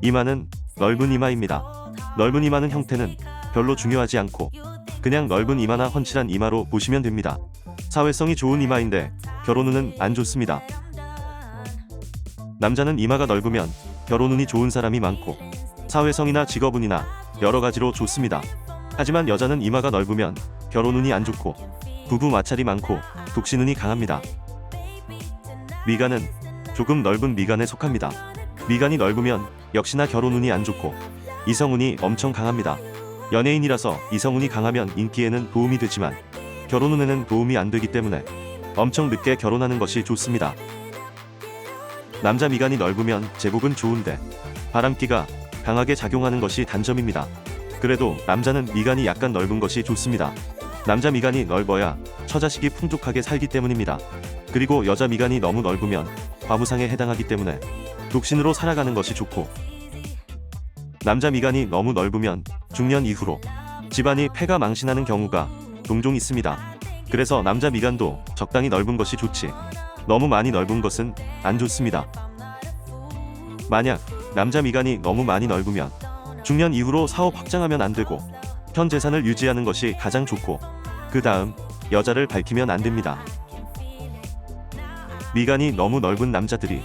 이마는 넓은 이마입니다. 넓은 이마는 형태는 별로 중요하지 않고 그냥 넓은 이마나 훤칠한 이마로 보시면 됩니다. 사회성이 좋은 이마인데 결혼 후는 안 좋습니다. 남자는 이마가 넓으면 결혼 운이 좋은 사람이 많고 사회성이나 직업운이나 여러 가지로 좋습니다. 하지만 여자는 이마가 넓으면 결혼 운이 안 좋고 부부 마찰이 많고 독신 운이 강합니다. 미간은 조금 넓은 미간에 속합니다. 미간이 넓으면 역시나 결혼 운이 안 좋고 이성운이 엄청 강합니다. 연예인이라서 이성운이 강하면 인기에는 도움이 되지만 결혼 운에는 도움이 안 되기 때문에 엄청 늦게 결혼하는 것이 좋습니다. 남자 미간이 넓으면 제복은 좋은데 바람기가 강하게 작용하는 것이 단점입니다. 그래도 남자는 미간이 약간 넓은 것이 좋습니다. 남자 미간이 넓어야 처자식이 풍족하게 살기 때문입니다. 그리고 여자 미간이 너무 넓으면 과무상에 해당하기 때문에 독신으로 살아가는 것이 좋고 남자 미간이 너무 넓으면 중년 이후로 집안이 폐가 망신하는 경우가 종종 있습니다. 그래서 남자 미간도 적당히 넓은 것이 좋지 너무 많이 넓은 것은 안 좋습니다. 만약 남자 미간이 너무 많이 넓으면 중년 이후로 사업 확장하면 안 되고 현 재산을 유지하는 것이 가장 좋고 그 다음 여자를 밝히면 안 됩니다. 미간이 너무 넓은 남자들이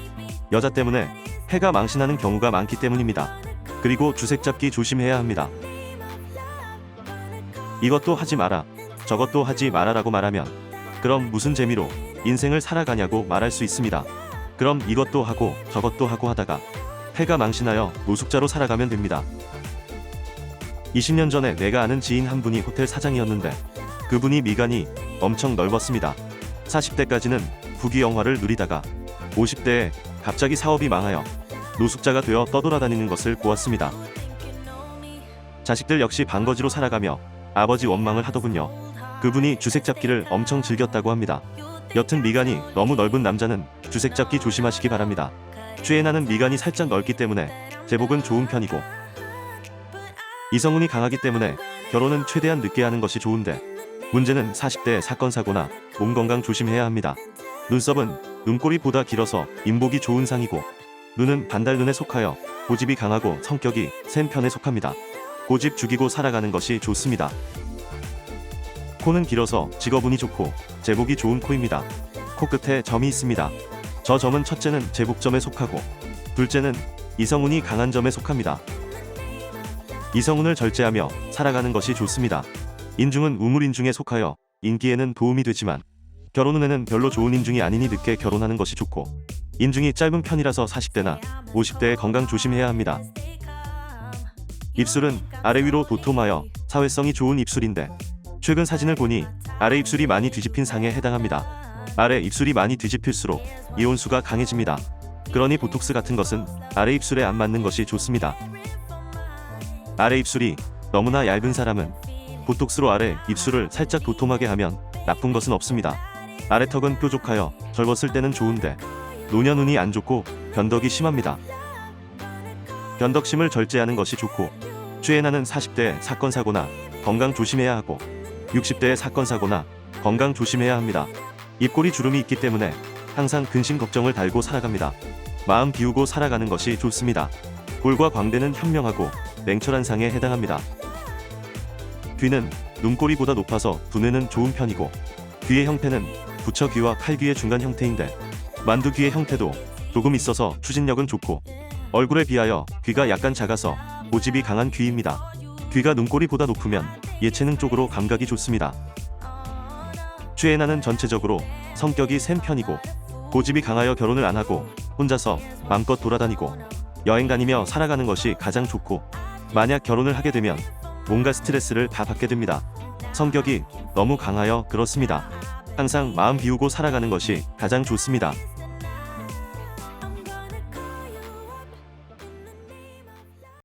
여자 때문에 폐가 망신하는 경우가 많기 때문입니다. 그리고 주색 잡기 조심해야 합니다. 이것도 하지 마라, 저것도 하지 마라라고 말하면 그럼 무슨 재미로 인생을 살아가냐고 말할 수 있습니다. 그럼 이것도 하고 저것도 하고 하다가 폐가 망신하여 노숙자로 살아가면 됩니다. 20년 전에 내가 아는 지인 한 분이 호텔 사장이었는데 그분이 미간이 엄청 넓었습니다. 40대까지는 부귀 영화를 누리다가 50대에 갑자기 사업이 망하여 노숙자가 되어 떠돌아다니는 것을 보았습니다. 자식들 역시 반거지로 살아가며 아버지 원망을 하더군요. 그분이 주색 잡기를 엄청 즐겼다고 합니다. 여튼 미간이 너무 넓은 남자는 주색 잡기 조심하시기 바랍니다. 최애나는 미간이 살짝 넓기 때문에 제복은 좋은 편이고 이성운이 강하기 때문에 결혼은 최대한 늦게 하는 것이 좋은데 문제는 40대 사건 사고나 몸 건강 조심해야 합니다. 눈썹은 눈꼬리보다 길어서 인복이 좋은 상이고 눈은 반달눈에 속하여 고집이 강하고 성격이 센 편에 속합니다. 고집 죽이고 살아가는 것이 좋습니다. 코는 길어서 직업운이 좋고 제복이 좋은 코입니다. 코끝에 점이 있습니다. 저 점은 첫째는 제복점에 속하고 둘째는 이성운이 강한 점에 속합니다. 이성운을 절제하며 살아가는 것이 좋습니다. 인중은 우물인중에 속하여 인기에는 도움이 되지만 결혼 운에는 별로 좋은 인중이 아니니 늦게 결혼하는 것이 좋고 인중이 짧은 편이라서 40대나 50대에 건강 조심해야 합니다. 입술은 아래 위로 도톰하여 사회성이 좋은 입술인데 최근 사진을 보니 아래 입술이 많이 뒤집힌 상에 해당합니다. 아래 입술이 많이 뒤집힐수록 이온수가 강해집니다. 그러니 보톡스 같은 것은 아래 입술에 안 맞는 것이 좋습니다. 아래 입술이 너무나 얇은 사람은 보톡스로 아래 입술을 살짝 도톰하게 하면 나쁜 것은 없습니다. 아래 턱은 뾰족하여 젊었을 때는 좋은데 노년 운이 안 좋고 변덕이 심합니다. 변덕심을 절제하는 것이 좋고 최애나는 40대 사건 사고나 건강 조심해야 하고 60대의 사건 사고나 건강 조심해야 합니다. 입꼬리 주름이 있기 때문에 항상 근심 걱정을 달고 살아갑니다. 마음 비우고 살아가는 것이 좋습니다. 볼과 광대는 현명하고 냉철한 상에 해당합니다. 귀는 눈꼬리보다 높아서 두뇌는 좋은 편이고 귀의 형태는 부처귀와 칼귀의 중간 형태인데 만두귀의 형태도 조금 있어서 추진력은 좋고 얼굴에 비하여 귀가 약간 작아서 고집이 강한 귀입니다. 귀가 눈꼬리보다 높으면 예체능 쪽으로 감각이 좋습니다. 최애나는 전체적으로 성격이 센 편이고 고집이 강하여 결혼을 안 하고 혼자서 마음껏 돌아다니고 여행 다니며 살아가는 것이 가장 좋고 만약 결혼을 하게 되면 뭔가 스트레스를 다 받게 됩니다. 성격이 너무 강하여 그렇습니다. 항상 마음 비우고 살아가는 것이 가장 좋습니다.